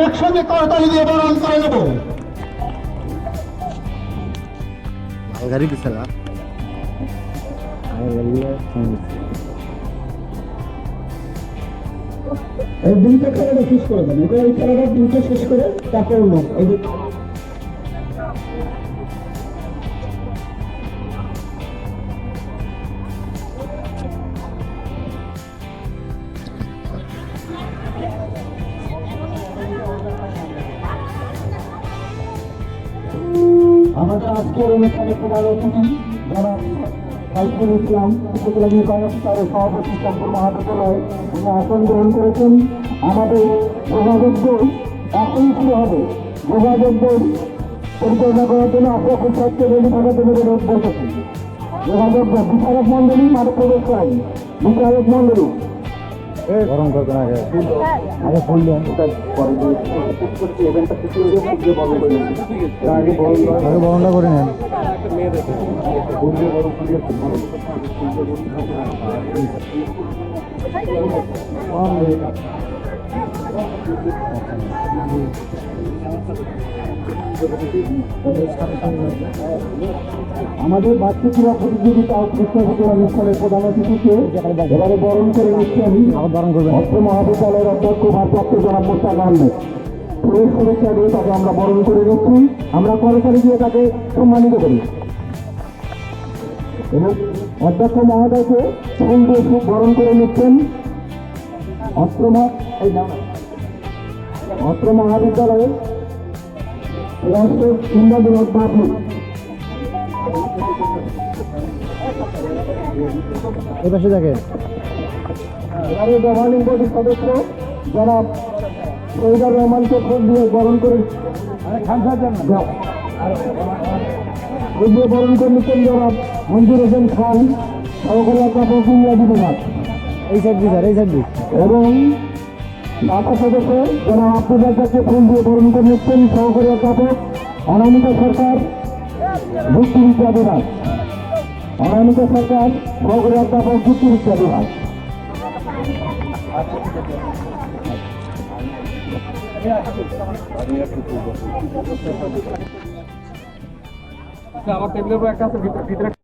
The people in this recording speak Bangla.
একসঙ্গে করতালি দিয়ে বরণ করে নেব। গাড়ি এই দুইটা খেলাটা শেষ করে এটা এই খেলাটা দুইটা শেষ করে তারপর অন্য এই আমাদের আজকের অনুষ্ঠানে প্রধান অতিথি যারা সাইফুল ইসলাম উপকূলী কর্মসূচারের সভাপতি শঙ্কর মহাবিদ্যালয় তিনি আসন গ্রহণ করেছেন। আমাদের যোগাযোগ বই এখনই শুরু হবে? যোগাযোগ বই পরিচালনা করার জন্য আপনার সত্যি রেডি থাকার জন্য অনুরোধ বলতেছি যোগাযোগ বিচারক মন্ডলী মাঠে প্রবেশ করেন। বিচারক মন্ডলী গরম করবেন আগে আগে বললেন পরে আগে বরণটা করে নেন। আমাদের বাচ্চা ক্রীড়া প্রতিযোগিতা অনুষ্ঠানের প্রধান অতিথিকে এবারে বরণ করে নিচ্ছেন আমি। বরণ করবেন। অর্থ মহাবিদ্যালয়ের অধ্যক্ষ ভারপ্রাপ্ত জনাব মোস্তাক আহমেদ। পুরো শুভেচ্ছা দিয়ে তাকে আমরা বরণ করে নিচ্ছি। আমরা করতালি দিয়ে তাকে সম্মানিত করি। এবং অধ্যক্ষ মহোদয়কে ফুল দিয়ে বরণ করে নিচ্ছেন অস্ত্র মহা- এই নাও। না। অস্ত্র মহাবিদ্যালয়ের রাষ্ট্র ইন্দ্রবিনোদ বাবু এই পাশে দেখেন। এবারে গভর্নিং বডির সদস্য যারা শহীদুর রহমানকে ভোট দিয়ে বরণ করে দিয়ে বরণ করে নিচ্ছেন যারা মঞ্জুর হোসেন খান সহকারী অধ্যাপক ইংরাজি বিভাগ এই সাইড স্যার এই সাইড এবং সাথে সদস্য যারা আব্দুল রাজ্জাককে ফুল দিয়ে বরণ করে নিচ্ছেন সহকারী অধ্যাপক অনামিকা সরকার, যুক্তিবিদ্যা বিভাগ। অনামিকা সরকার, সহকারী অধ্যাপক, যুক্তিবিদ্যা বিভাগ। আমার টেবিলের একটা আছে ভিতরে